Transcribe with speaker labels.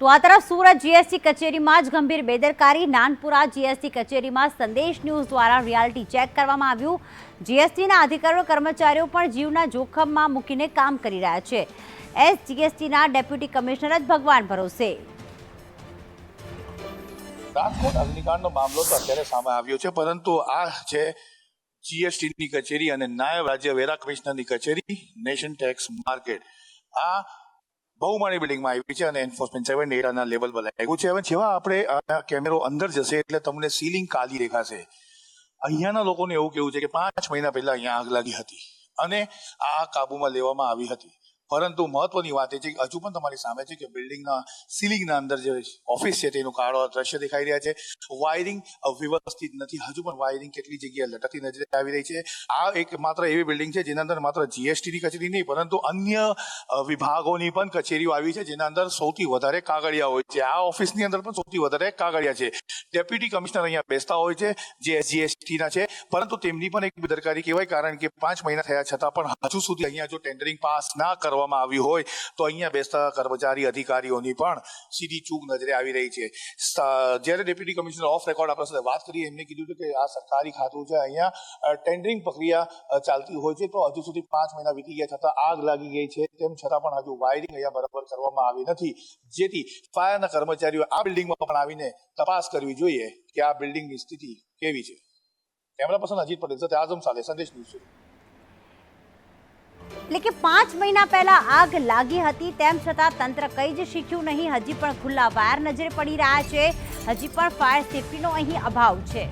Speaker 1: તો આ તરફ સુરત જીએસટી કચેરીમાં જ ગંભીર બેદરકારી. નાનપુરા જીએસટી કચેરીમાં સંદેશ ન્યૂઝ દ્વારા રિયાલિટી ચેક કરવામાં આવ્યું. જીએસટીના અધિકારીઓ, કર્મચારીઓ પણ જીવના જોખમમાં મૂકીને કામ કરી રહ્યા છે. એસ જીએસટીના ડેપ્યુટી કમિશનર જ ભગવાન ભરોસે.
Speaker 2: રાજકોટ અગ્નિકાંડનો મામલો તો અત્યારે સામે આવ્યો છે, પરંતુ આ છે જીએસટીની કચેરી અને નાયબ રાજ્ય વેરા કમિશનરની કચેરી, નેશન ટેક્સ માર્કેટ, આ બહુમાળી બિલ્ડિંગમાં આવી છે અને એન્ફોર્સમેન્ટ સેવન એરાના લેવલ પર લાગ્યું છે. હવે જેવા આપણે કેમેરો અંદર જશે એટલે તમને સીલિંગ કાલી દેખાશે. અહીંયાના લોકોને એવું કેવું છે કે પાંચ મહિના પહેલા અહીંયા આગ લાગી હતી અને આ કાબુમાં લેવામાં આવી હતી. પરંતુ મહત્વની વાત એ છે કે હજુ પણ તમારી સામે છે કે બિલ્ડિંગના સીલિંગના અંદર જે ઓફિસ છે તેનું કાળો દ્રશ્ય દેખાઈ રહ્યા છે. વાયરિંગ વ્યવસ્થિત નથી. હજુ પણ વાયરિંગ કેટલી જગ્યાએ લટકતી નજરે આવી રહી છે. આ એક માત્ર એવી બિલ્ડિંગ છે જેના અંદર માત્ર જીએસટીની કચેરી નહીં, પરંતુ અન્ય વિભાગોની પણ કચેરીઓ આવી છે જેના અંદર સૌથી વધારે કાગળિયા હોય છે. આ ઓફિસની અંદર પણ સૌથી વધારે કાગળિયા છે. ડેપ્યુટી કમિશનર અહીંયા બેસતા હોય છે જે જીએસટીના છે. પરંતુ તેમની પણ એક બેદરકારી કહેવાય કારણ કે પાંચ મહિના થયા છતાં પણ હજુ સુધી અહીંયા જો ટેન્ડરિંગ પાસ ના કરવામાં આવ્યું હોય તો અહીંયા બેસતા કર્મચારી અધિકારીઓની પણ સીધી ચૂક નજરે આવી રહી છે. જ્યારે ડેપ્યુટી કમિશનર ઓફ રેકોર્ડ આપણા સાથે વાત કરી એમને કીધું કે આ સરકારી ખાતું છે, અહીંયા ટેન્ડરિંગ પ્રક્રિયા ચાલતી હોય છે, તો હજુ સુધી પાંચ મહિના વીતી ગયા છતાં આગ લાગી ગઈ છે, તેમ છતાં પણ હજુ વાયરિંગ અહીંયા બરાબર કરવામાં આવી નથી. જેથી ફાયરના કર્મચારીઓ આ બિલ્ડિંગમાં પણ આવીને તપાસ કરવી જોઈએ કે આ બિલ્ડિંગની સ્થિતિ કેવી છે. કેમેરા પર્સન અજીત પટેલ સાથે આઝમ સાથે સંદેશ ન્યૂઝ.
Speaker 1: એટલે કે પાંચ મહિના પહેલા આગ લાગી હતી, તેમ છતાં તંત્ર કંઈ જ શીખ્યું નહીં. હજી પણ ખુલ્લા વાયર નજરે પડી રહ્યા છે. હજી પણ ફાયર સેફટીનો અહીં અભાવ છે.